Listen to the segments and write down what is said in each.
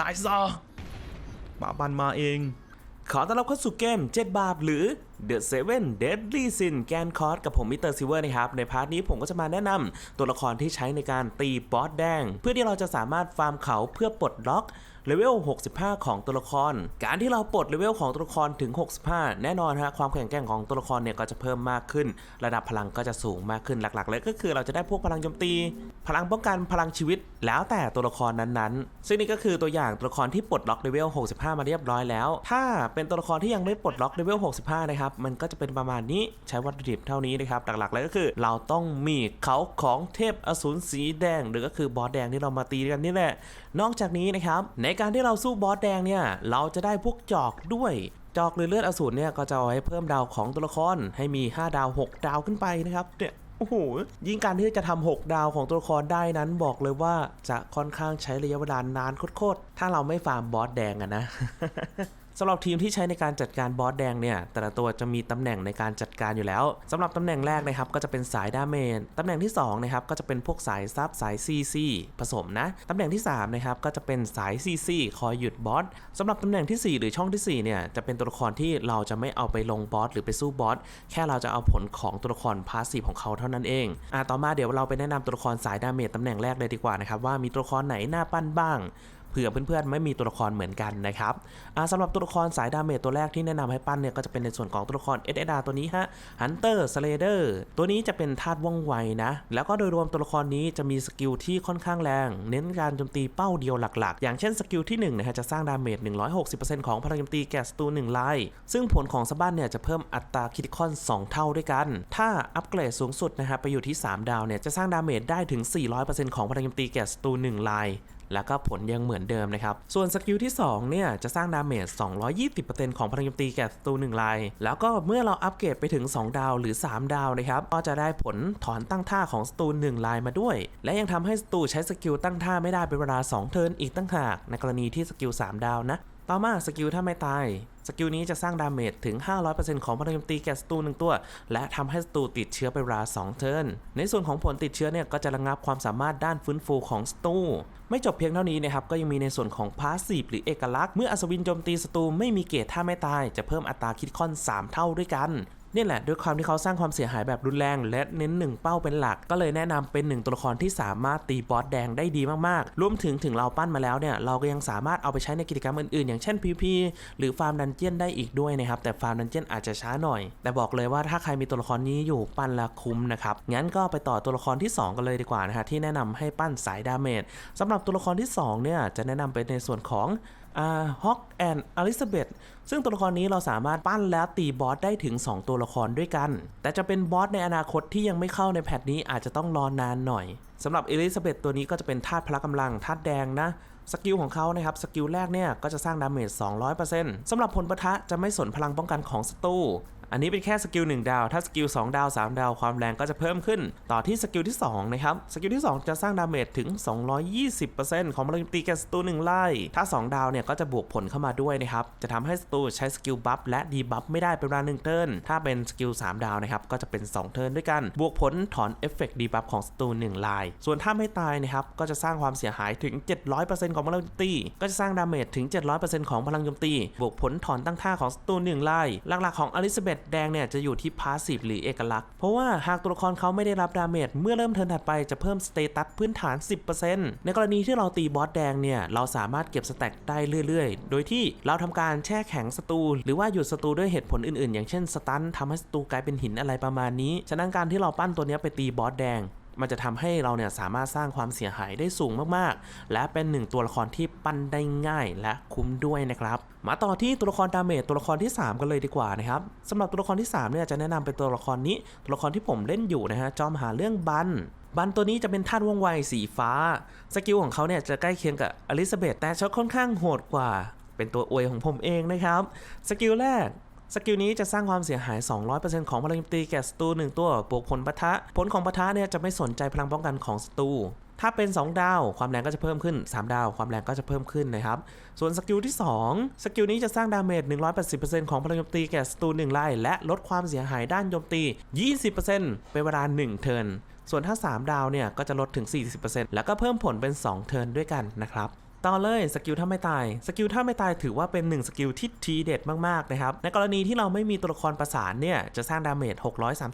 ตายซะบาบันมาเอง ขอต้อนรับเข้าสู่เกม 7 บาปหรือ The Seven Deadly Sin แกนคอร์สกับผมมิสเตอร์ซิเวอร์นะครับ ในพาร์ทนี้ผมก็จะมาแนะนำตัวละครที่ใช้ในการตีบอสแดง เพื่อที่เราจะสามารถฟาร์มเขาเพื่อปลดล็อกเลเวล 65 ของตัวละคร การที่เราปลดเลเวลของตัวละครถึง 65 แน่นอนฮะ ความแข็งแกร่งของตัวละครเนี่ยก็จะเพิ่มมากขึ้น ระดับพลังก็จะสูงมากขึ้น หลักๆ เลยก็คือเราจะได้พวกพลังโจมตี พลังป้องกัน พลังชีวิต แล้วแต่ตัวละครนั้นๆ ซึ่งนี่ก็คือตัวอย่างตัวละครที่ปลดล็อกเลเวล 65 มาเรียบร้อยแล้ว ถ้าเป็นตัวละครที่ยังไม่ปลดล็อกเลเวล 65 นะครับมันก็จะเป็นประมาณนี้ใช้วัตถุดิบเท่านี้นะครับหลักๆเลยก็คือ เราต้องมีเขาของเทพอสูรสีแดง หรือก็คือบอสแดงที่เรามาตีกันนี่แหละนอกจากนี้นะครับในการที่เราสู้บอสแดงเนี่ยเราจะได้พวกจอกด้วยจอกหรือเลือดอสูรเนี่ยก็จะเอาไว้เพิ่มดาวของตัวละครให้มี 5 ดาว 6 ดาวขึ้นไปนะครับเนี่ยโอ้โหยิ่งการที่จะทำ6ดาวของตัวละครได้นั้นบอกเลยว่าจะค่อนข้างใช้ระยะเวลานานโคตรๆถ้าเราไม่ฟาร์มบอสแดงอะนะ สำหรับทีมที่ใช้ในการจัดการบอสแดงเนี่ยแต่ละตัวจะมีตำแหน่งในการจัดการอยู่แล้วสำหรับตำแหน่งแรกนะครับก็จะเป็นสายดาเมจตำแหน่งที่2นะครับก็จะเป็นพวกสายซับสายซีซีผสมนะตำแหน่งที่3นะครับก็จะเป็นสายซีซีคอยหยุดบอสสำหรับตำแหน่งทีสี่4 หรือช่องทีสี่4เนี่ยจะเป็นตัวละครที่เราจะไม่เอาไปลงบอสหรือไปสู้บอสแค่เราจะเอาผลของตัวละครพาสซีฟของเขาเท่านั้นเองอะต่อมาเดี๋ยวเราไปแนะนำตัวละครสายดาเมจตำแหน่งแรกเลยดีกว่านะครับว่ามีตัวละครไหนน่าปั้นบ้าง เผื่อเพื่อนๆไม่มีตัวละครเหมือนกันนะครับสำหรับตัวละครสายดาเมจตัวแรกที่แนะนำให้ปั้นเนี่ยก็จะเป็นในส่วนของตัวละคร s อ r ตัวนี้ฮะ Hunter Slayer ตัวนี้จะเป็นธาตุว่องไวนะ แล้วก็โดยรวมตัวละครนี้จะมีสกิลที่ค่อนข้างแรง เน้นการโจมตีเป้าเดียวหลักๆ อย่างเช่นสกิลที่1นะฮะจะสร้างดาเมจ 160%ของพลังโจมตีแก่ศัตรู1ลายซึ่งผลของสบันเนี่ยจะเพิ่มอัตราคิติคอน 2 เท่าด้วยกัน ถ้าอัปเกรดสูงสุดนะฮะไปอยู่ที่ 3 ดาวเนี่ยจะสร้างดาเมจได้ถึง 400%ของพลังโจมตีแก่ศัตรู1ลาย แล้วก็ผลยังเหมือนเดิมนะครับ ส่วนสกิลที่ 2 เนี่ย จะสร้างดาเมจ 220%ของพลังโจมตีแก่ศัตรู1ลาย แล้วก็เมื่อเราอัปเกรดไปถึง 2 ดาวหรือ 3 ดาวนะครับ ก็จะได้ผลถอนตั้งท่าของศัตรู1ลายมาด้วย และยังทำให้ศัตรูใช้สกิลตั้งท่าไม่ได้เป็นเวลา 2 เทิร์นอีกตั้งหาก ในกรณีที่สกิล3ดาวนะ ต่อมาสกิลถ้าไม่ตาย สกิลนี้จะสร้างดาเมจถึง 500%ของพลังโจมตีแก่ศัตรูหนึ่งตัว และทำให้ศัตรูติดเชื้อไปเวลา2เทิร์น ในส่วนของผลติดเชื้อเนี่ยก็จะระงับความสามารถด้านฟื้นฟูของศัตรูไม่จบเพียงเท่านี้นะครับ ก็ยังมีในส่วนของพาสซีฟหรือเอกลักษณ์ เมื่ออัศวินโจมตีศัตรูไม่มีเกจถ้าไม่ตาย จะเพิ่มอัตราคิดคอน 3 เท่าด้วยกัน นี่แหละด้วยความที่เขาสร้างความเสียหายแบบรุนแรง และเน้นหนึ่งเป้าเป็นหลัก ก็เลยแนะนำเป็นหนึ่งตัวละครที่สามารถตีบอสแดงได้ดีมากๆ รวมถึงถึงเราปั้นมาแล้วเนี่ยเราก็ยังสามารถเอาไปใช้ในกิจกรรมอื่นๆ อย่างเช่น PVP หรือฟาร์มดันเจียนได้อีกด้วยนะครับ แต่ฟาร์มดันเจียนอาจจะช้าหน่อย แต่บอกเลยว่าถ้าใครมีตัวละครนี้อยู่ปั้นละคุ้มนะครับ งั้นก็ไปต่อตัวละครที่ 2 กันเลยดีกว่านะฮะที่แนะนำให้ปั้นสายดาเมจสำหรับตัวละครที่สองเนี่ยจะแนะนำเป็นในส่วนของ ฮอกแอนอลิซาเบธซึ่งตัวละครนี้เราสามารถปั้นแล้วตีบอสได้ถึง 2 ตัวละครด้วยกัน แต่จะเป็นบอสในอนาคตที่ยังไม่เข้าในแพทนี้อาจจะต้องรอนานหน่อยสำหรับอลิซาเบธตัวนี้ก็จะเป็นธาตุพละกำลังธาตุแดงนะสกิลของเขานะครับ สกิลแรกเนี่ย ก็จะสร้างดาเมจ 200%สำหรับผลปะทะจะไม่สนพลังป้องกันของศัตรู อันนี้เป็นแค่สกิล1ดาว ถ้าสกิล2ดาว 3 ดาว ความแรงก็จะเพิ่มขึ้น ต่อที่สกิลที่2นะครับ สกิลที่ 2 จะสร้างดาเมจถึง 220%ของพลังตีแก่ศัตรู1ไล่ ถ้า 2 ดาวเนี่ยก็จะบวกผลเข้ามาด้วยนะครับ จะทำให้ศัตรูใช้สกิลบัฟและดีบัฟไม่ได้เป็นเวลา1เทิร์น ถ้าเป็นสกิล3ดาวนะครับก็จะเป็น 2 เทิร์นด้วยกัน บวกผลถอนเอฟเฟกต์ดีบัฟของศัตรู1ลายส่วนถ้าไม่ตายนะครับก็จะสร้างความเสียหายถึง 700%ของพลังโจมตี ก็จะสร้างดาเมจถึง 700%ของพลังโจมตี บวกผลถอนตั้งท่าของศัตรู1ไล่หลักๆของอลิซาเบธแดงเนี่ยจะอยู่ที่พาสซีฟหรือเอกลักษณ์ เพราะว่าหากตัวละครเขาไม่ได้รับดาเมจเมื่อเริ่มเทิร์นถัดไปจะเพิ่มสเตตัสพื้นฐาน 10%ในกรณีที่เราตีบอสแดงเนี่ยเราสามารถเก็บสแต็กได้เรื่อยๆ โดยที่เราทำการแช่แข็งศัตรูหรือว่าหยุดศัตรูด้วยเหตุผลอื่นๆ อย่างเช่นสตันทำให้ศัตรูกลายเป็นหินอะไรประมาณนี้ ฉะนั้นการที่เราปั้นตัวเนี้ยไปตีบอสแดง มันจะทำให้เราเนี่ยสามารถสร้างความเสียหายได้สูงมากๆ และเป็นหนึ่งตัวละครที่ปั้นได้ง่ายและคุ้มด้วยนะครับมาต่อที่ตัวละครดาเมจตัวละครที่ 3 กันเลยดีกว่านะครับสำหรับตัวละครที่3เนี่ยจะแนะนำเป็นตัวละครนี้ ตัวละครที่ผมเล่นอยู่นะฮะจอมหาเรื่องบันบันตัวนี้จะเป็นธาตุว่องไวสีฟ้า สกิลของเขาเนี่ยจะใกล้เคียงกับอลิซาเบธแต่ช็อตค่อนข้างโหดกว่า เป็นตัวอวยของผมเองนะครับ สกิลแรก สกิลนี้จะสร้างความเสียหาย 200%ของพลังโจมตีแก่ศัตรู1ตัวบวกผลปะทะ ผลของปะทะเนี่ยจะไม่สนใจพลังป้องกันของศัตรูถ้าเป็น 2 ดาว ความแรงก็จะเพิ่มขึ้น 3 ดาว ความแรงก็จะเพิ่มขึ้นนะครับ ส่วนสกิลที่ 2 สกิลนี้จะสร้างดาเมจ 180%ของพลังโจมตีแก่ศัตรู1ไล่และลดความเสียหายด้านโจมตี 20%เป็นเวลา 1 เทิร์น ส่วนถ้า 3 ดาวเนี่ยก็จะลดถึง 40%แล้วก็เพิ่มผลเป็น 2 เทิร์นด้วยกันนะครับ ต่อเลยสกิลท่าไม่ตายสกิลท่าไม่ตายถือว่าเป็นหนึ่งสกิลที่ทีเด็ดมากๆนะครับในกรณีที่เราไม่มีตัวละครประสานเนี่ยจะสร้างดาเมจ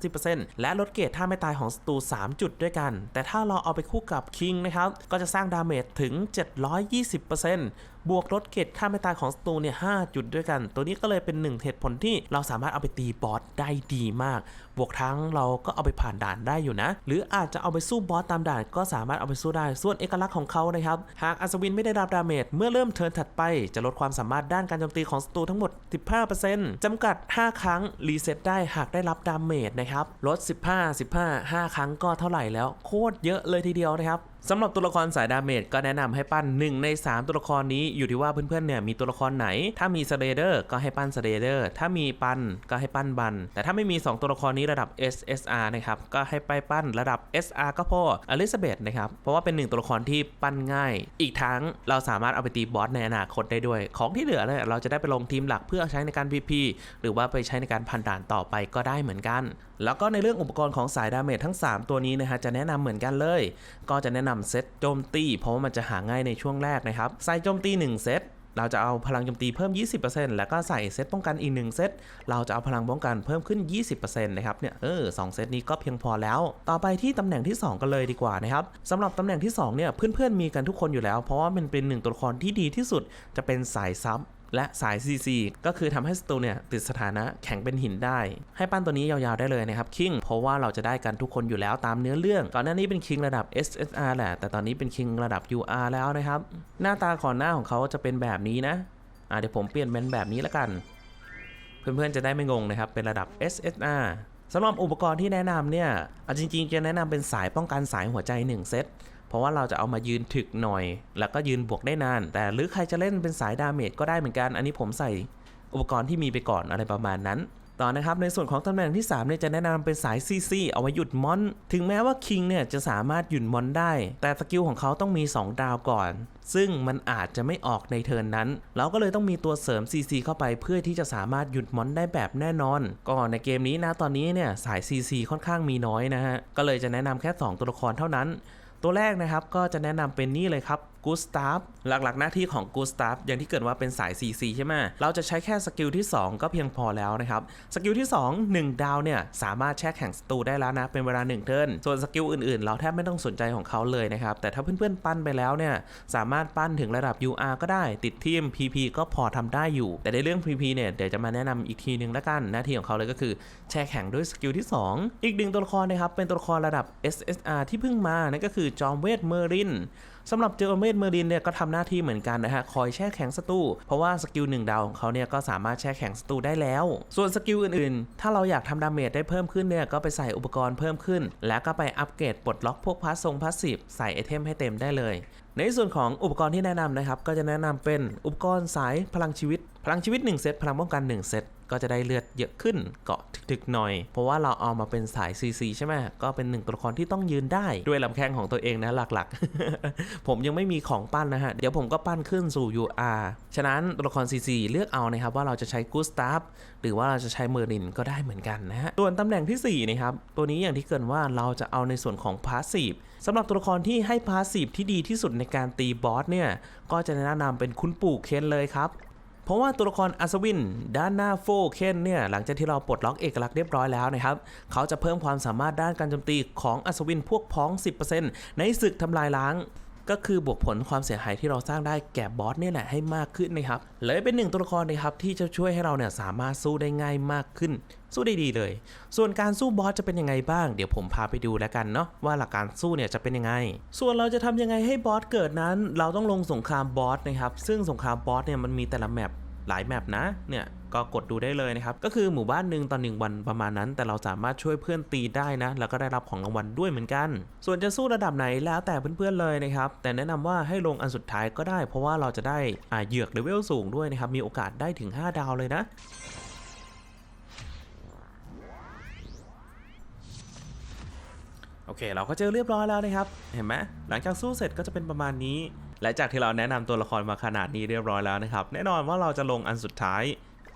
630%และลดเกรดท่าไม่ตายของศัตรู3 จุดด้วยกัน แต่ถ้าเราเอาไปคู่กับคิงนะครับก็จะสร้างดาเมจถึง 720% บวกลดเกรดท่าไม่ตายของศัตรูเนี่ย5จุดด้วยกัน ตัวนี้ก็เลยเป็นหนึ่งเหตุผลที่เราสามารถเอาไปตีบอสได้ดีมาก บวกทั้งเราก็เอาไปผ่านด่านได้อยู่นะ หรืออาจจะเอาไปสู้บอสตามด่านก็สามารถเอาไปสู้ได้ ส่วนเอกลักษณ์ของเขานะครับ หากอัศวินไม่ได้รับดาเมจเมื่อเริ่มเทิร์นถัดไป จะลดความสามารถด้านการโจมตีของศัตรูทั้งหมด 15%จำกัด 5 ครั้งรีเซ็ตได้หากได้รับดาเมจนะครับลด 15 15 5 ครั้งก็เท่าไหร่แล้วโคตรเยอะเลยทีเดียวนะครับ สำหรับตัวละครสายดาเมจก็แนะนำให้ปั้น 1 ใน 3 ตัวละครนี้อยู่ที่ว่าเพื่อนๆเนี่ยมีตัวละครไหน ถ้ามีสเตเดอร์ก็ให้ปั้นสเตเดอร์ถ้ามีปันก็ให้ปั้นบัน แต่ถ้าไม่มี 2 ตัวละครนี้ระดับ SSR นะครับก็ให้ไปปั้นระดับ SR ก็พออลิซาเบธนะครับเพราะว่าเป็นหนึ่งตัวละครที่ปั้นง่าย อีกทั้งเราสามารถเอาไปตีบอสในอนาคตได้ด้วย ของที่เหลือเนี่ยเราจะได้ไปลงทีมหลักเพื่อใช้ในการ PP หรือว่าไปใช้ในการพันด่านต่อไปก็ได้เหมือนกันแล้วก็ในเรื่องอุปกรณ์ของสายดาเมจทั้ง 3 ตัวนี้นะฮะจะแนะนำเหมือนกันเลย ก็จะแนะนำเซตโจมตีเพราะว่ามันจะหาง่ายในช่วงแรกนะครับใส่โจมตี 1 เซตเราจะเอาพลังโจมตีเพิ่ม 20%แล้วก็ใส่เซตป้องกันอีก 1 เซต เราจะเอาพลังป้องกันเพิ่มขึ้น 20%นะครับ เนี่ย เออสองเซตนี้ก็เพียงพอแล้ว ต่อไปที่ตำแหน่งที่ 2 กันเลยดีกว่านะครับสำหรับตำแหน่งที่ 2 เนี่ย เพื่อนๆ มีกันทุกคนอยู่แล้ว เพราะว่ามันเป็นหนึ่งตัวละครที่ดีที่สุด จะเป็นสายซับ และสาย CC ก็คือทำให้ศัตรูเนี่ยติดสถานะแข็งเป็นหินได้ ให้ปั้นตัวนี้ยาวๆได้เลยนะครับคิงเพราะว่าเราจะได้กันทุกคนอยู่แล้วตามเนื้อเรื่อง ก่อนหน้านี้เป็นคิงระดับ SSR แหละ แต่ตอนนี้เป็นคิงระดับ UR แล้วนะครับ หน้าตาก่อนหน้าของเขาจะเป็นแบบนี้นะอะเดี๋ยวผมเปลี่ยนเป็นแบบนี้ละกัน เพื่อนๆจะได้ไม่งงนะครับ เป็นระดับ SSR สำหรับอุปกรณ์ที่แนะนำเนี่ยเอาจริงๆ จะแนะนำเป็นสายป้องกันสายหัวใจ 1 เซต ราะว่าเราจะเอามายืนถึกหน่อย แล้วก็ยืนบวกได้นาน แต่หรือใครจะเล่นเป็นสายดาเมจก็ได้เหมือนกัน อันนี้ผมใส่อุปกรณ์ที่มีไปก่อนอะไรประมาณนั้น ต่อนะครับในส่วนของตำแหน่งที่3เนี่ยจะแนะนำเป็นสาย CC เอาไว้หยุดมอน ถึงแม้ว่าคิงเนี่ยจะสามารถหยุดมอนได้ แต่สกิลของเขาต้องมี 2 ดาวก่อน ซึ่งมันอาจจะไม่ออกในเทิร์นนั้น เราก็เลยต้องมีตัวเสริม CC เข้าไปเพื่อที่จะสามารถหยุดมอนได้แบบแน่นอน ก็ในเกมนี้นะตอนนี้เนี่ยสาย CC ค่อนข้างมีน้อยนะฮะ ก็เลยจะแนะนำแค่ 2 ตัวละครเท่านั้น ตัวแรกนะครับก็จะแนะนำเป็นนี่เลยครับ กูสตาฟหลักๆ หน้าที่ของกูสตาฟอย่างที่เกิดว่าเป็นสาย CC ใช่ไหมเราจะใช้แค่สกิลที่ 2 ก็เพียงพอแล้วนะครับ สกิลที่ 2 1 ดาวเนี่ย สามารถแช่แข่งศัตรูได้แล้วนะ เป็นเวลา 1 เทิร์นส่วนสกิลอื่นๆ เราแทบไม่ต้องสนใจของเขาเลยนะครับ แต่ถ้าเพื่อนๆ ปั้นไปแล้วเนี่ย สามารถปั้นถึงระดับ UR ก็ได้ติดทีม PP ก็พอทำได้อยู่ แต่ในเรื่อง PP เนี่ยเดี๋ยวจะมาแนะนำอีกทีนึงละกันหน้าที่ของเขาเลยก็คือแช่แข่งด้วยสกิลที่ 2 อีกหนึ่งตัวละครนะครับเป็นตัวละครระดับ SSR ที่เพิ่งมานั่นก็คือจอมเวทเมอริน สำหรับเจอเมดเมอรินเนี่ยก็ทำหน้าที่เหมือนกันนะฮะคอยแช่แข็งศัตรูเพราะว่าสกิล1ดาวของเขาเนี่ยก็สามารถแช่แข็งศัตรูได้แล้ว ส่วนสกิลอื่นๆ ถ้าเราอยากทำดาเมจได้เพิ่มขึ้นเนี่ยก็ไปใส่อุปกรณ์เพิ่มขึ้น แล้วก็ไปอัปเกรดปลดล็อกพวกพาสทรงพาสซีฟใส่ไอเทมให้เต็มได้เลยในส่วนของอุปกรณ์ที่แนะนำนะครับ ก็จะแนะนำเป็นอุปกรณ์สายพลังชีวิต พลังชีวิต 1 เซตพลังป้องกัน 1 เซต ก็จะได้เลือดเยอะขึ้นเกาะถึกๆหน่อย เพราะว่าเราเอามาเป็นสาย CC ใช่ไหมก็เป็นหนึ่งตัวละครที่ต้องยืนได้ด้วยลำแข้งของตัวเองนะหลักๆ ผมยังไม่มีของปั้นนะฮะ เดี๋ยวผมก็ปั้นขึ้นสู่ UR ฉะนั้นตัวละคร CC เลือกเอานะครับว่าเราจะใช้กูสตาฟหรือว่าเราจะใช้เมอร์ลินก็ได้เหมือนกันนะฮะส่วนตำแหน่งที่4นะครับตัวนี้อย่างที่เกินว่าเราจะเอาในส่วนของพาสซีฟสำหรับตัวละครที่ให้พาสซีฟที่ดีที่สุดในการตีบอสเนี่ยก็จะแนะนำเป็นคุณปู่เคนเลยครับ เพราะว่าตัวละครอัศวิน ด้านหน้าโฟเคนเนี่ยหลังจากที่เราปลดล็อกเอกลักษณ์เรียบร้อยแล้วนะครับ เขาจะเพิ่มความสามารถด้านการโจมตีของอัศวินพวกพ้อง 10%ในศึกทำลายล้าง ก็คือบวกผลความเสียหายที่เราสร้างได้แก่บอสเนี่ยแหละให้มากขึ้นนะครับเลยเป็นหนึ่งตัวละครนะครับที่จะช่วยให้เราเนี่ยสามารถสู้ได้ง่ายมากขึ้น สู้ได้ดีเลย ส่วนการสู้บอสจะเป็นยังไงบ้างเดี๋ยวผมพาไปดูแล้วกันเนาะว่าหลักการสู้เนี่ยจะเป็นยังไง ส่วนเราจะทำยังไงให้บอสเกิดนั้น เราต้องลงสงครามบอสนะครับซึ่งสงครามบอสเนี่ยมันมีแต่ละแมปหลายแมปนะเนี่ย ก็กดดูได้เลยนะครับ ก็คือหมู่บ้านหนึ่งตอนหนึ่งวันประมาณนั้น แต่เราสามารถช่วยเพื่อนตีได้นะ แล้วก็ได้รับของรางวัลด้วยเหมือนกัน ส่วนจะสู้ระดับไหนแล้วแต่เพื่อนๆเลยนะครับ แต่แนะนำว่าให้ลงอันสุดท้ายก็ได้ เพราะว่าเราจะได้อ่าเหยือกเลเวลสูงด้วยนะครับ มีโอกาสได้ถึง 5 ดาวเลยนะโอเค เราก็เจอเรียบร้อยแล้วนะครับ เห็นไหมหลังจากสู้เสร็จก็จะเป็นประมาณนี้ และจากที่เราแนะนำตัวละครมาขนาดนี้เรียบร้อยแล้วนะครับ แน่นอนว่าเราจะลงอันสุดท้าย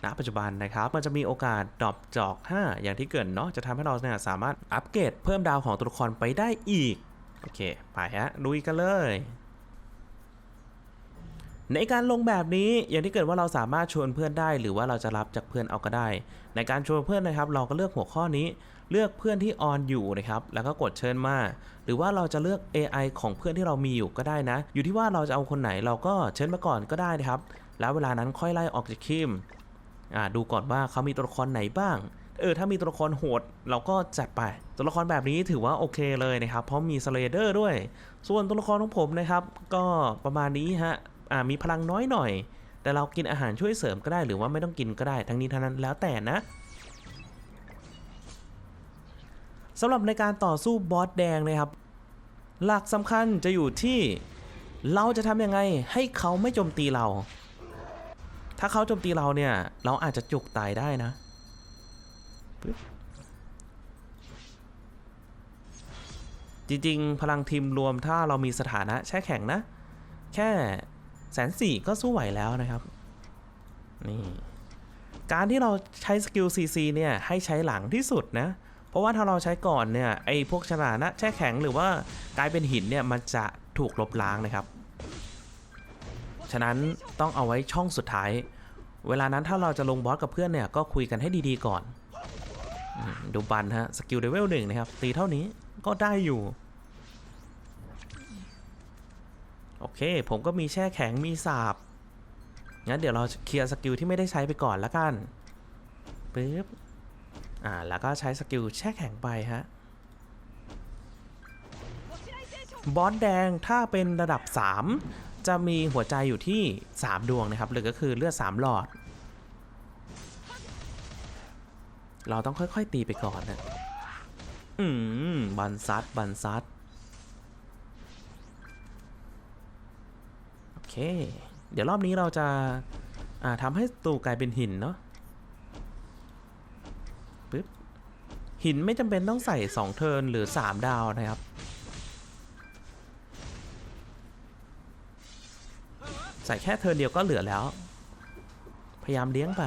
ณปัจจุบันนะครับ มันจะมีโอกาสดรอปจอก 5 อย่างที่เกิดเนาะจะทำให้เราเนี่ยสามารถอัปเกรดเพิ่มดาวของตัวละครไปได้อีก โอเค ไปฮะลุยกันเลยในการลงแบบนี้อย่างที่เกิดว่าเราสามารถชวนเพื่อนได้ หรือว่าเราจะรับจากเพื่อนเอาก็ได้ ในการชวนเพื่อนนะครับ เราก็เลือกหัวข้อนี้ เลือกเพื่อนที่ออนอยู่นะครับแล้วก็กดเชิญมา หรือว่าเราจะเลือก AI ของเพื่อนที่เรามีอยู่ก็ได้นะ อยู่ที่ว่าเราจะเอาคนไหนเราก็เชิญมาก่อนก็ได้นะครับ แล้วเวลานั้นค่อยไล่ออกจากทีม ดูก่อนว่าเขามีตัวละครไหนบ้าง เออถ้ามีตัวละครโหดเราก็จัดไป ตัวละครแบบนี้ถือว่าโอเคเลยนะครับ เพราะมีสเลเดอร์ด้วย ส่วนตัวละครของผมนะครับ ก็ประมาณนี้ฮะอ่ามีพลังน้อยหน่อย แต่เรากินอาหารช่วยเสริมก็ได้หรือว่าไม่ต้องกินก็ได้ ทั้งนี้ทั้งนั้นแล้วแต่นะสำหรับในการต่อสู้บอสแดงนะครับ หลักสำคัญจะอยู่ที่เราจะทำยังไงให้เขาไม่โจมตีเรา ถ้าเขาโจมตีเราเนี่ย เราอาจจะจุกตายได้นะจริงๆ พลังทีมรวมถ้าเรามีสถานะแช่แข็งนะ แค่แสนสี่ก็สู้ไหวแล้วนะครับ นี่ การที่เราใช้สกิล CC เนี่ย ให้ใช้หลังที่สุดนะ เพราะว่าถ้าเราใช้ก่อนเนี่ย ไอ้พวกสถานะแช่แข็งหรือว่ากลายเป็นหินเนี่ย มันจะถูกลบล้างนะครับ ฉะนั้นต้องเอาไว้ช่องสุดท้าย เวลานั้นถ้าเราจะลงบอสกับเพื่อนเนี่ยก็คุยกันให้ดีๆก่อนอดูบันฮะสกิลเลเวลหนึ่งนะครับตีเท่านี้ก็ได้อยู่ โอเค ผมก็มีแช่แข็งมีสาบงั้นเดี๋ยวเราเคลียร์สกิลที่ไม่ได้ใช้ไปก่อนละกันปึ๊บอ่าแล้วก็ใช้สกิลแช่แข็งไปฮะบอสแดงถ้าเป็นระดับ 3 จะมีหัวใจอยู่ที่ 3 ดวงนะครับหรือก็คือเลือด3หลอด เราต้องค่อยๆตีไปก่อนนะอืมบันซัดบันซัดโอเค เดี๋ยวรอบนี้เราจะอ่าทำให้ตูกลายเป็นหินเนาะปึ๊บหินไม่จำเป็นต้องใส่ 2 เทิร์นหรือ 3 ดาวนะครับ ใส่แค่เทิร์นเดียวก็เหลือแล้ว พยายามเลี้ยงไป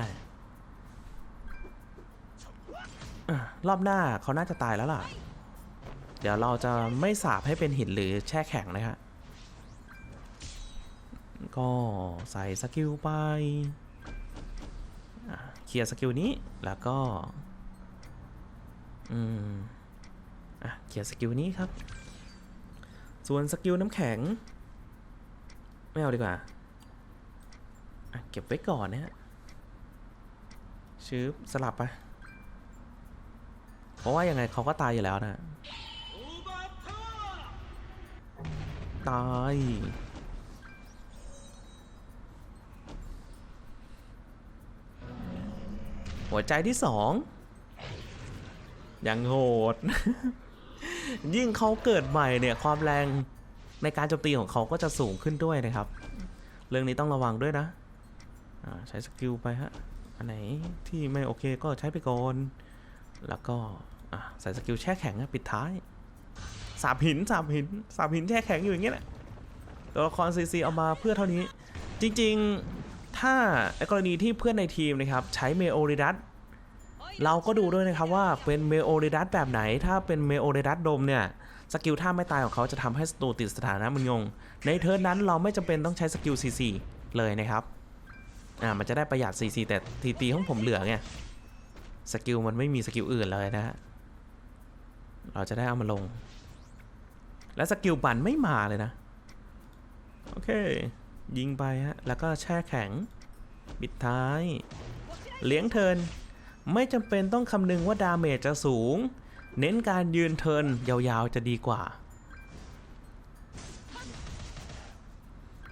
อรอบหน้าเขาน่าจะตายแล้วล่ะ เดี๋ยวเราจะไม่สาบให้เป็นหินหรือแช่แข็งนะฮะก็ใส่สกิลไปเคลียร์สกิลนี้แล้วก็ อืม อะเคลียร์สกิลนี้ครับ ส่วนสกิลน้ำแข็ง ไม่เอาดีกว่า เก็บไว้ก่อนนะฮะชื้อสลับไป เพราะว่ายังไงเขาก็ตายอยู่แล้วนะ ตาย หัวใจที่สองยังโหด ยิ่งเขาเกิดใหม่เนี่ย ความแรงในการโจมตีของเขาก็จะสูงขึ้นด้วยนะครับ เรื่องนี้ต้องระวังด้วยนะ ใช้สกิลไปฮะ อันไหนที่ไม่โอเคก็ใช้ไปก่อน แล้วก็ใส่สกิลแช่แข็งอะปิดท้าย สาบหินสาบหินสาบหินแช่แข็งอยู่อย่างเงี้ยแหละตัวละครซีซีเอามาเพื่อเท่านี้ จริงๆ ถ้าในกรณีที่เพื่อนในทีมนะครับ ใช้เมโอริดัสเราก็ดูด้วยนะครับว่าเป็นเมโอริดัสแบบไหน ถ้าเป็นเมโอริดัสดมเนี่ยสกิลท่าไม่ตายของเขาจะทำให้ศัตรูติดสถานะมึนงง ในเทิร์นนั้นเราไม่จำเป็นต้องใช้สกิล CC เลยนะครับ อ่ามันจะได้ประหยัด CC แต่ทีตีของผมเหลือไงสกิลมันไม่มีสกิลอื่นเลยนะฮะเราจะได้เอามาลง และสกิลบันไม่มาเลยนะ โอเค ยิงไปฮะ แล้วก็แช่แข็ง ปิดท้าย เลี้ยงเทิน ไม่จำเป็นต้องคำนึงว่าดาเมจจะสูง เน้นการยืนเทินยาวๆจะดีกว่า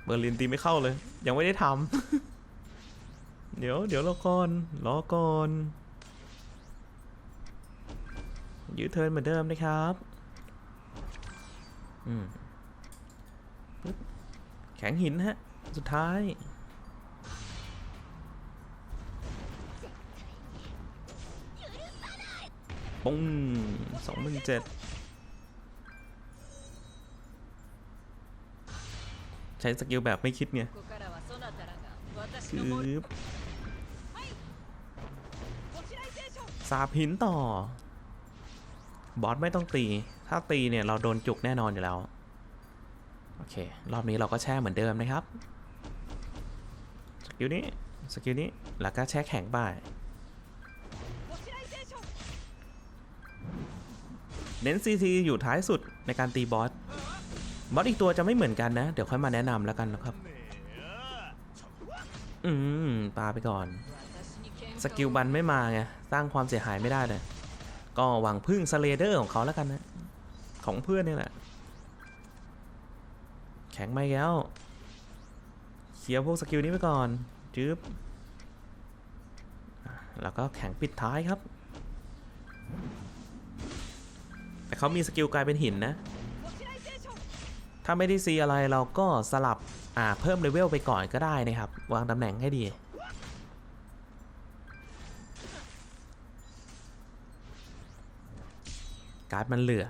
เบอร์ลินตีไม่เข้าเลย ยังไม่ได้ทำ เดี๋ยวเดี๋ยวรอก่อนรอก่อนยืดเทินเหมือนเดิมนะครับอืมแข็งหินฮะ สุดท้าย ปุ้งสองหมื่นเจ็ดใช้สกิลแบบไม่คิดเนี่ยคือ สาบหินต่อ บอสไม่ต้องตี ถ้าตีเนี่ยเราโดนจุกแน่นอนอยู่แล้ว โอเค รอบนี้เราก็แช่เหมือนเดิมนะครับ สกิลนี้ สกิลนี้ แล้วก็แช่แข็งไปเน้นซีซีอยู่ท้ายสุดในการตีบอส บอสอีกตัวจะไม่เหมือนกันนะ เดี๋ยวค่อยมาแนะนำแล้วกันนะครับ อืมปลาไปก่อน สกิลบันไม่มาไง สร้างความเสียหายไม่ได้เลยก็หวังพึ่งสเลเดอร์ของเขาแล้วกันนะ ของเพื่อนนี่แหละ แข็งไม่แล้วเคลียร์พวกสกิลนี้ไปก่อนจึ๊บแล้วก็แข็งปิดท้ายครับ แต่เขามีสกิลกลายเป็นหินนะ ถ้าไม่ได้ซีอะไรเราก็สลับอ่าเพิ่มเลเวลไปก่อนก็ได้นะครับ วางตำแหน่งให้ดี การ์ดมันเหลือ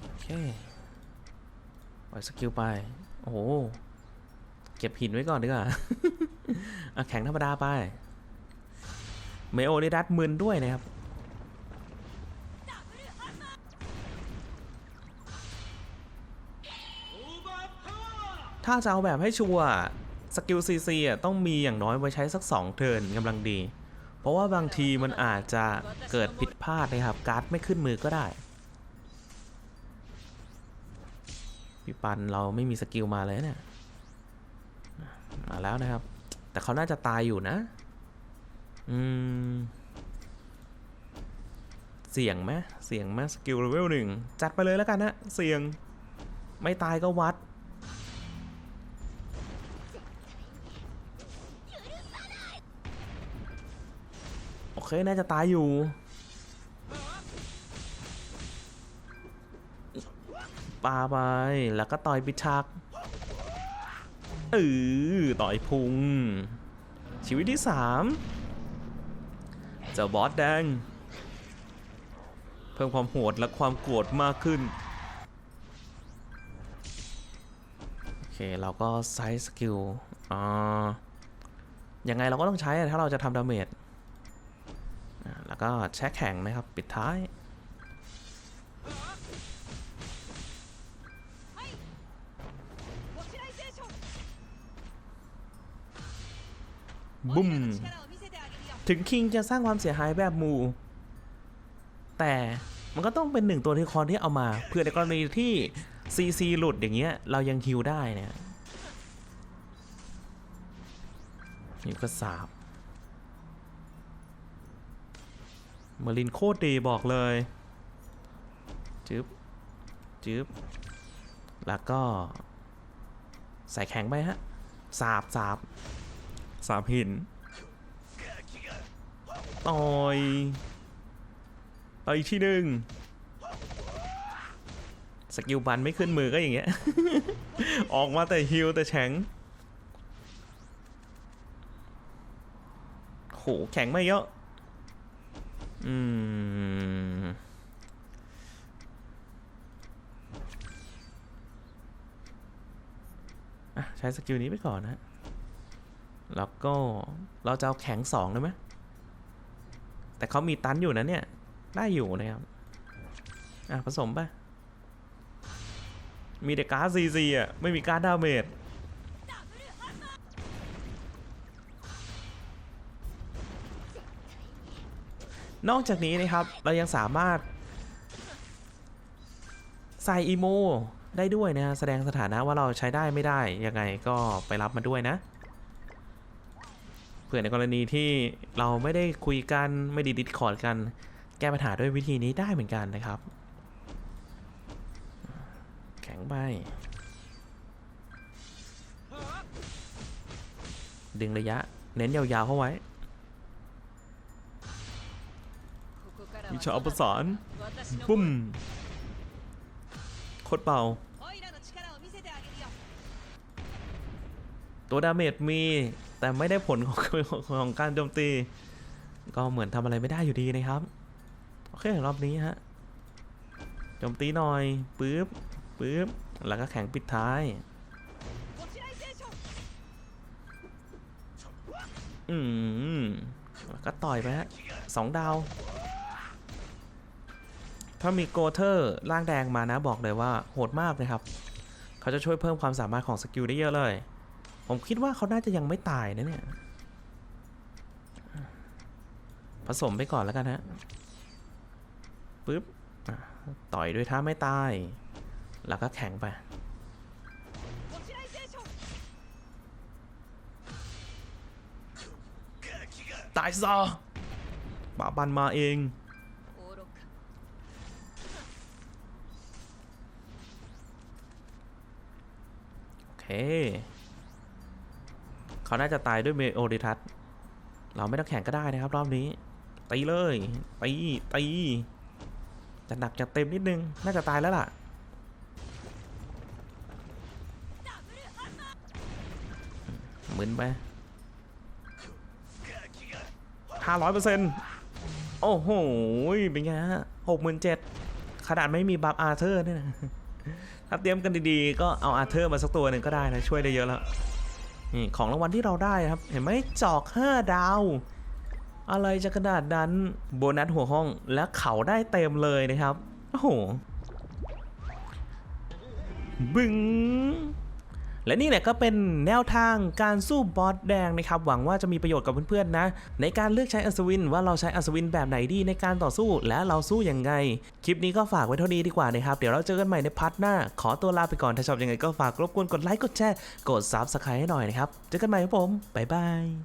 โอเคปล่อยสกิลไป โอ้โห เก็บหินไว้ก่อนดีกว่าอแข็งธรรมดาไป เมโอนิดัสมึนด้วยนะครับถ้าจะเอาแบบให้ชัวร์สกิลซีซีอะต้องมีอย่างน้อยไว้ใช้สัก 2 เทิร์นกำลังดี เพราะว่าบางทีมันอาจจะเกิดผิดพลาดนะครับ การ์ดไม่ขึ้นมือก็ได้พี่ปันเราไม่มีสกิลมาเลยเนี่ยมาแล้วนะครับ แต่เขาน่าจะตายอยู่นะ อืม เสี่ยงไหมเสี่ยงไหมสกิลเลเวลหนึ่งจัดไปเลยแล้วกันนะ เสี่ยง ไม่ตายก็วัด โอเคน่าจะตายอยู่ ปาไป แล้วก็ต่อยปิดฉากเออต่อยพุง ชีวิตที่สามเจ้าบอสแดง เพิ่มความโหดและความโกรธมากขึ้น โอเค เราก็ใช้สกิลอ่ายังไงเราก็ต้องใช้ถ้าเราจะทำดาเมจ ก็แช่แข็งนะครับ ปิดท้าย บุ้ม ถึงคิงจะสร้างความเสียหายแบบมู แต่มันก็ต้องเป็นหนึ่งตัวที่คอนที่เอามา เพื่อในกรณีที่ซีซีหลุดอย่างเงี้ย เรายังฮิวได้เนี่ยนี่ก็สาบ เมอร์ลินโคตรดีบอกเลยจึ๊บจึ๊บแล้วก็ ใส่แข็งไปฮะ สาบสาบสาบหินต่อยต่อยอีกทีหนึ่งสกิลบันไม่ขึ้นมือก็อย่างเงี้ย ออกมาแต่ฮิลแต่แข็งโหแข็งไม่เยอะ อืม อะ ใช้สกิลนี้ไปก่อนนะ แล้วก็เราจะเอาแข็งสองได้ไหมแต่เขามีตันอยู่นะเนี่ย ได้อยู่นะครับ อะ ผสมป่ะ มีแต่การ์ดซีซีอะ ไม่มีการ์ดดาเมจ นอกจากนี้นะครับ เรายังสามารถ ใส่อีโมได้ด้วยนะ แสดงสถานะว่าเราใช้ได้ไม่ได้ ยังไงก็ไปรับมาด้วยนะเผื่อในกรณีที่เราไม่ได้คุยกันไม่ดีดิสคอร์ดกัน แก้ปัญหาด้วยวิธีนี้ได้เหมือนกันนะครับ แข็งไปดึงระยะ เน้นยาวๆเข้าไว้ วิชาประสานบุ้มโคตรเบาตัวดาเมจมี แต่ไม่ได้ผลของของการโจมตี ก็เหมือนทำอะไรไม่ได้อยู่ดีนะครับ โอเค รอบนี้ฮะโจมตีหน่อยปื๊บปื๊บแล้วก็แข่งปิดท้าย อืมแล้วก็ต่อยไปฮะสองดาว ถ้ามีโกเทอร์ร่างแดงมานะบอกเลยว่าโหดมากนะครับ เขาจะช่วยเพิ่มความสามารถของสกิลได้เยอะเลย ผมคิดว่าเขาน่าจะยังไม่ตายนะเนี่ย ผสมไปก่อนแล้วกันฮะปึ๊บต่อยด้วยท่าไม่ตาย แล้วก็แข็งไปตายซะบาบันมาเอง เคเขาน่าจะตายด้วยเมโอริทัสเราไม่ต้องแข่งก็ได้นะครับ รอบนี้ ตีเลยตีตีจะหนักจะเต็มนิดนึง น่าจะตายแล้วล่ะ มึนไปห้าร้อยเปอร์เซ็นต์โอ้โห เป็นไงฮะหกหมื่นเจ็ดขนาดไม่มีบัฟอาร์เธอร์เนี่ยนะ ถ้าเตรียมกันดีๆ ก็เอาอาร์เธอร์มาสักตัวหนึ่งก็ได้นะ ช่วยได้เยอะแล้ว นี่ของรางวัลที่เราได้ครับ เห็นไหมจอก 5 ดาว อะไรจะขนาดนั้นโบนัสหัวห้องและเขาได้เต็มเลยนะครับ โอ้โหบึ้ง และนี่แหละก็เป็นแนวทางการสู้บอสแดงนะครับหวังว่าจะมีประโยชน์กับเพื่อนๆนะในการเลือกใช้อัศวินว่าเราใช้อัศวินแบบไหนดีในการต่อสู้และเราสู้ยังไง คลิปนี้ก็ฝากไว้เท่านี้ดีกว่านะครับเดี๋ยวเราเจอกันใหม่ในพาร์ทหน้า ขอตัวลาไปก่อนถ้าชอบยังไงก็ฝากรบกวนกดไลค์กดแชร์กดซับสไครต์ให้หน่อยนะครับเจอกันใหม่ครับผมบ๊ายบาย